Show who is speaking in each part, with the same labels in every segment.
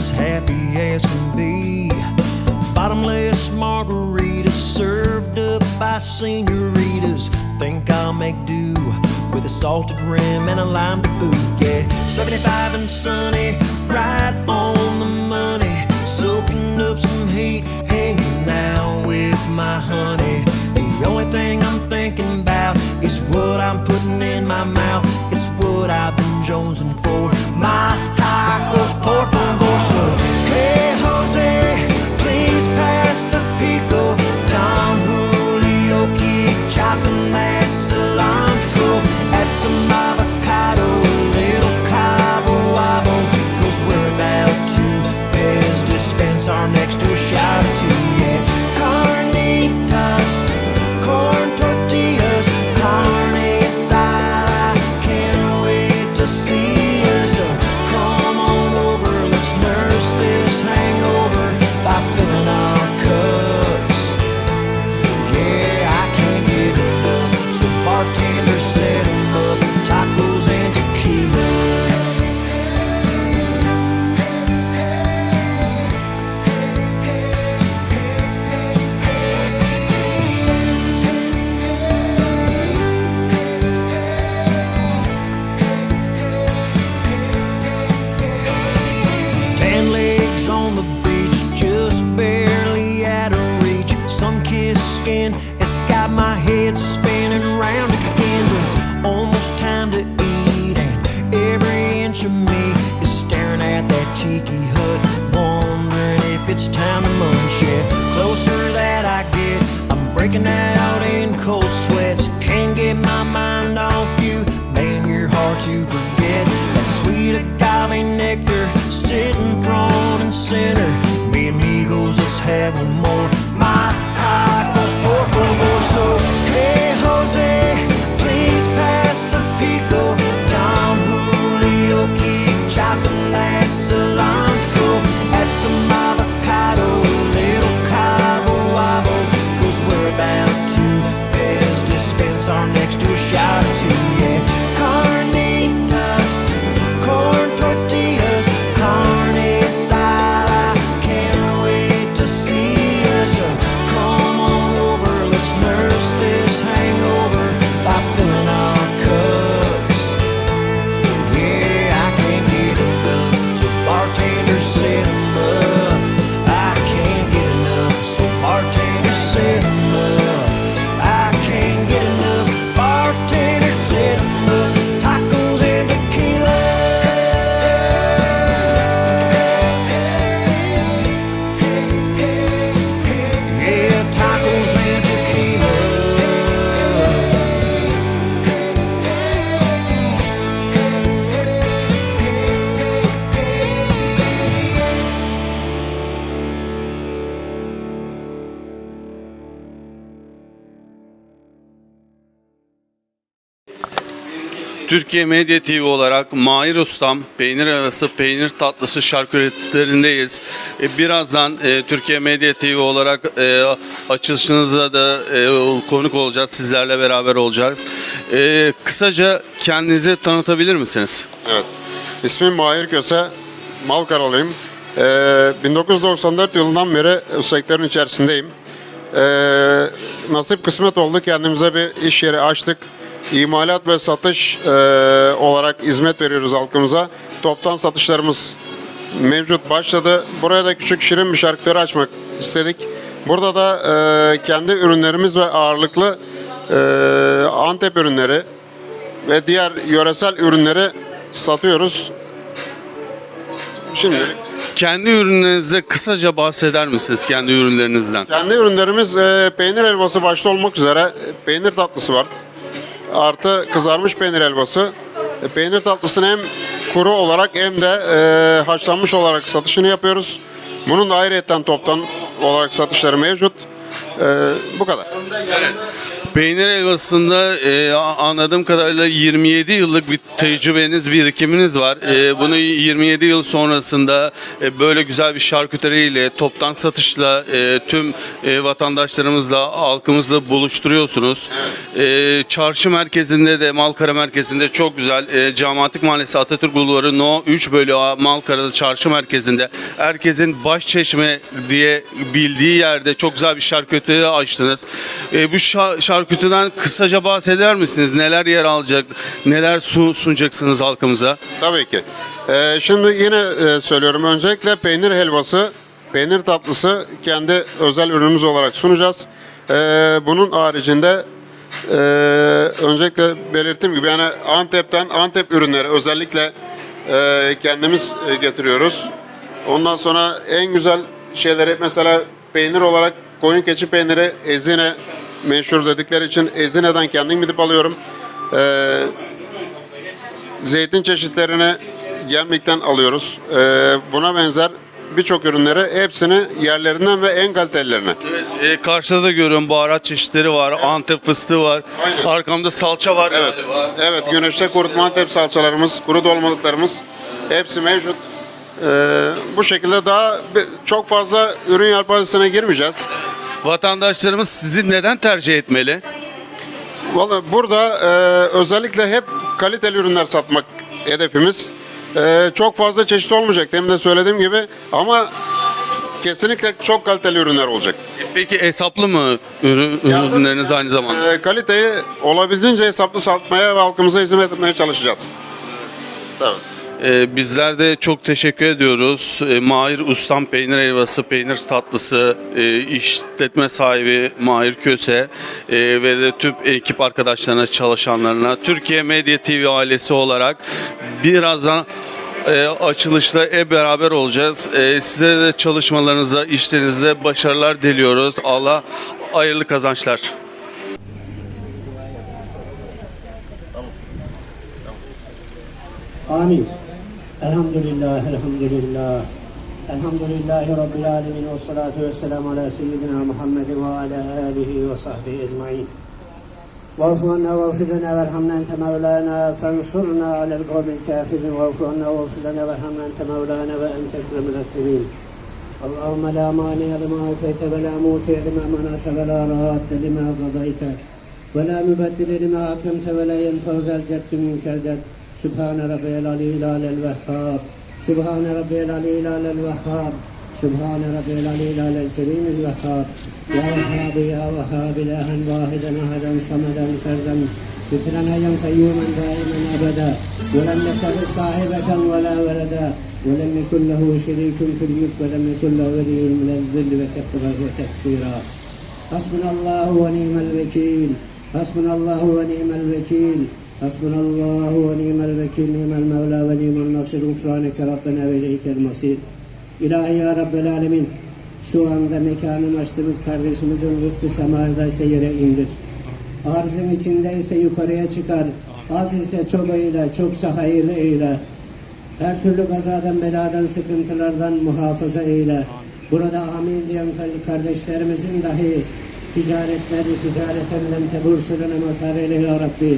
Speaker 1: as happy as can be. Bottomless margaritas served up by senoritas. Think I'll make do with a salted rim and a lime to boot. Yeah, 75 and sunny, right on the money. Soaking up some heat, hanging out with my honey. The only thing I'm thinking about is what I'm putting in my mouth. It's what I've been jonesing for. Más tacos, por the beach, just barely out of reach. Skin has got my head spinning round again. It's almost time to eat, and every inch of me is staring at that wondering if it's time to closer that I get, I'm breaking out in cold sweats. Can't get my mind off you, man, forget. That sweet agave nectar sitting front travel
Speaker 2: Türkiye Medya TV olarak Mahir Ustam peynir arası peynir tatlısı şarküterilerindeyiz. E, birazdan e, Türkiye Medya TV olarak e, açılışınıza da e, konuk olacağız. Sizlerle beraber olacağız. Kısaca kendinizi tanıtabilir misiniz?
Speaker 3: Evet. İsmim Mahir Köse. Malkaralıyım. Ee, 1994 yılından beri sektörün içerisindeyim. Nasip kısmet oldu. Kendimize bir iş yeri açtık. İmalat ve satış e, olarak hizmet veriyoruz halkımıza. Toptan satışlarımız mevcut başladı. Buraya da küçük şirin bir şarküteri açmak istedik. Burada da e, kendi ürünlerimiz ve ağırlıklı e, Antep ürünleri ve diğer yöresel ürünleri satıyoruz. Şimdi
Speaker 2: Kendi ürünlerinizde kısaca bahseder misiniz kendi ürünlerinizden?
Speaker 3: kendi ürünlerimiz e, peynir helvası başta olmak üzere e, peynir tatlısı var. Artı kızarmış peynir helvası. E, peynir tatlısını hem kuru olarak hem de e, haşlanmış olarak satışını yapıyoruz. Bunun da ayrıyetten toptan olarak satışları mevcut. E, bu kadar.
Speaker 2: Peynir helvasında e, anladığım kadarıyla 27 yıllık bir tecrübeniz, birikiminiz var. E, bunu 27 yıl sonrasında e, böyle güzel bir şarküteriyle, toptan satışla e, tüm e, vatandaşlarımızla, halkımızla buluşturuyorsunuz. E, çarşı merkezinde de, Malkara merkezinde çok güzel. E, Camaatlik Mahallesi Atatürk Bulvarı No 3 bölü A Malkara'da çarşı merkezinde herkesin baş çeşme diye bildiği yerde çok güzel bir şarküteri açtınız. E, bu şa- şarküteriden kısaca bahseder misiniz? Neler yer alacak? Neler su- sunacaksınız halkımıza?
Speaker 3: Tabii ki. Ee, şimdi yine e, söylüyorum. Öncelikle peynir helvası, peynir tatlısı kendi özel ürünümüz olarak sunacağız. Ee, bunun haricinde e, öncelikle belirttiğim gibi yani Antep'ten Antep ürünleri özellikle e, kendimiz e, getiriyoruz. Ondan sonra en güzel şeyleri mesela peynir olarak koyun keçi peyniri Ezine meşhur dedikleri için Ezine'den kendim gidip alıyorum. Ee, zeytin çeşitlerini Gemlik'ten alıyoruz. Ee, buna benzer birçok ürünleri hepsini yerlerinden ve en kalitelilerine.
Speaker 2: E, karşıda da görüyorum baharat çeşitleri var. Antep fıstığı var.
Speaker 3: Aynen.
Speaker 2: Arkamda salça var.
Speaker 3: Evet,
Speaker 2: galiba.
Speaker 3: evet güneşte kurutma Antep salçalarımız, kuru dolmalıklarımız hepsi mevcut. Ee, bu şekilde daha çok fazla ürün yelpazesine girmeyeceğiz.
Speaker 2: Vatandaşlarımız sizi neden tercih etmeli?
Speaker 3: Valla burada e, özellikle hep kaliteli ürünler satmak hedefimiz. E, çok fazla çeşit olmayacak demin de söylediğim gibi ama kesinlikle çok kaliteli ürünler olacak.
Speaker 2: E, Peki hesaplı mı ürün, ürünleriniz aynı zamanda?
Speaker 3: E, kaliteyi olabildiğince hesaplı satmaya ve halkımıza hizmet etmeye çalışacağız. Tabii.
Speaker 2: Ee, bizler de çok teşekkür ediyoruz. Ee, Mahir Ustam Peynir Helvası, Peynir Tatlısı, e, işletme sahibi Mahir Köse e, ve de tüm ekip arkadaşlarına, çalışanlarına, Türkiye Medya TV ailesi olarak birazdan e, açılışla e beraber olacağız. E, size de çalışmalarınıza, işlerinizde başarılar diliyoruz. Allah hayırlı kazançlar.
Speaker 4: Amin. الحمد لله الحمد لله. الحمد لله رب العالمين والصلاة والسلام على سيدنا محمد وعلى آله وصحبه أجمعين. واعف عنا واغفر لنا وارحمنا أنت مولانا فانصرنا على القوم الكافرين. واعف عنا واغفر لنا وارحمنا أنت مولانا وأنت أكرم الأكرمين. اللهم لا مانع لما أعطيت ولا موتي لما منعت ولا راد لما قضيت ولا مبدل لما حكمت ولا ينفع ذا الجد منك الجد. سبحان ربي العلي العلى الوهاب. سبحان ربي العلي العلى الوهاب. سبحان ربي العلي العلى الكريم الوهاب. يا وهاب يا وهاب إلها واحدا أحدا صمدا فردا. ذكرا يا قيوما دائما أبدا. ولم يتخذ صاحبة ولا ولدا. ولم يكن له شريك في الملك ولم يكن له ولي من الذل وكفره وتكفيرا حسبنا الله ونعم الوكيل. حسبنا الله ونعم الوكيل. حسبنا الله ونعم الوكيل نعم المولى ونعم النصير غفرانك ربنا وإليك المصير İlahi ya Rabbel Alemin şu anda mekanını açtığımız kardeşimizin rızkı semadaysa yere indir. Arzın içindeyse yukarıya çıkar. Az ise çok eyle, çoksa hayırlı eyle. Her türlü kazadan, beladan, sıkıntılardan muhafaza eyle. Burada amin diyen kardeşlerimizin dahi ticaretleri ticareten lem tebur sırrına mazhar eyle ya Rabbi.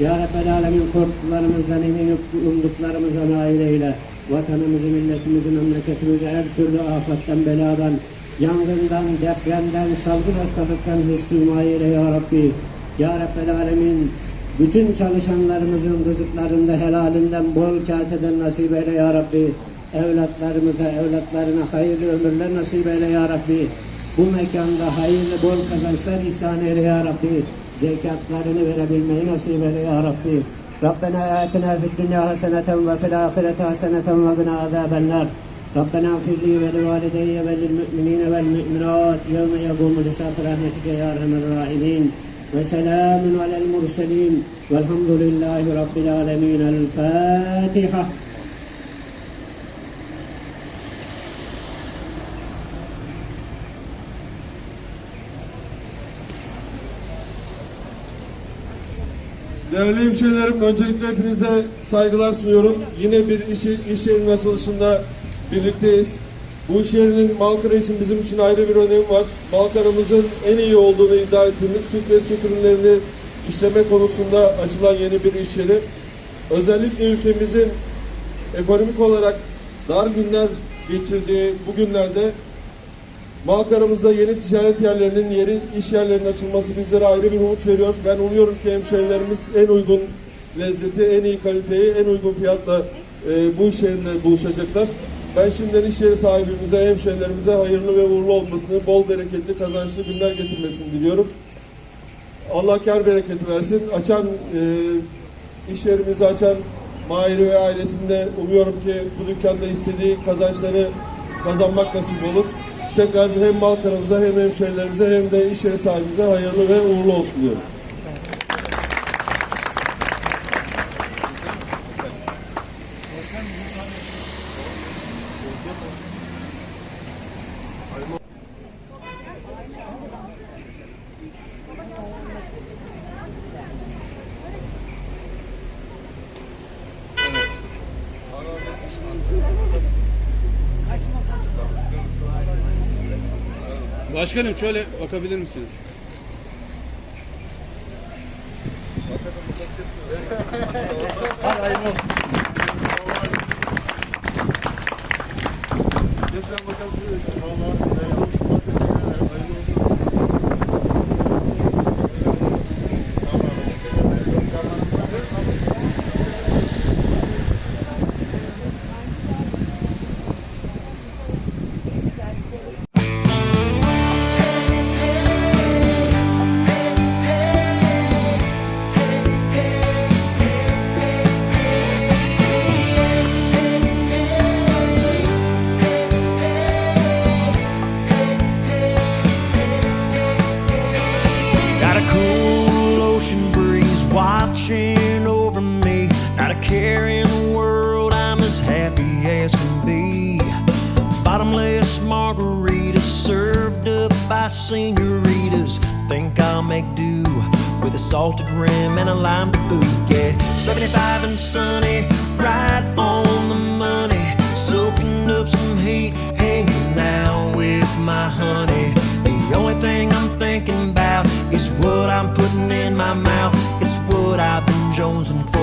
Speaker 4: Ya Rabbel Alemin korkularımızdan emin bulunduklarımıza nail eyle. Vatanımızı, milletimizi, memleketimizi her türlü afattan, beladan, yangından, depremden, salgın hastalıktan hıfzı eyle ya Rabbi. Ya Rabbel Alemin bütün çalışanlarımızın rızıklarında helalinden bol kaseden nasip eyle ya Rabbi. Evlatlarımıza, evlatlarına hayırlı ömürler nasip eyle ya Rabbi. Bu mekanda hayırlı bol kazançlar ihsan eyle ya Rabbi. Zekatlarını verebilmeyi nasip eyle ya Rabbi. Atina fid dünya haseneten ve fil ahireti haseneten ve gına azabennar. ربنا اغفر لي ولوالدي وللمؤمنين والمؤمنات. يوم يقوم الحساب برحمتك يا أرحم الراحمين. وسلام على المرسلين. والحمد لله رب العالمين. الفاتحة.
Speaker 5: Değerli hemşehrilerim, öncelikle hepinize saygılar sunuyorum. Yine bir iş, iş yerinin açılışında birlikteyiz. Bu iş yerinin Malkara için bizim için ayrı bir önemi var. Malkara'mızın en iyi olduğunu iddia ettiğimiz süt ve süt ürünlerini işleme konusunda açılan yeni bir iş yeri. Özellikle ülkemizin ekonomik olarak dar günler geçirdiği bu günlerde Malkara'mızda yeni ticaret yerlerinin, yeni iş yerlerinin açılması bizlere ayrı bir umut veriyor. Ben umuyorum ki hemşehrilerimiz en uygun lezzeti, en iyi kaliteyi, en uygun fiyatla e, bu iş yerinde buluşacaklar. Ben şimdiden iş yeri sahibimize, hemşehrilerimize hayırlı ve uğurlu olmasını, bol bereketli, kazançlı günler getirmesini diliyorum. Allah kar bereketi versin. Açan, e, iş yerimizi açan Mahir'i ve ailesinde umuyorum ki bu dükkanda istediği kazançları kazanmak nasip olur. Tekrar hem Malkara'mıza hem hemşehrilerimize hem de iş yeri sahibimize hayırlı ve uğurlu olsun diyorum.
Speaker 2: Başkanım şöyle bakabilir misiniz?
Speaker 1: Got by senoritas. Think I'll make do with a salted rim and a lime to boot. Yeah, 75 and sunny, right on the money. Soaking up some heat, hanging out with my honey. The only thing I'm thinking about is what I'm putting in my mouth. It's what I've been jonesing for.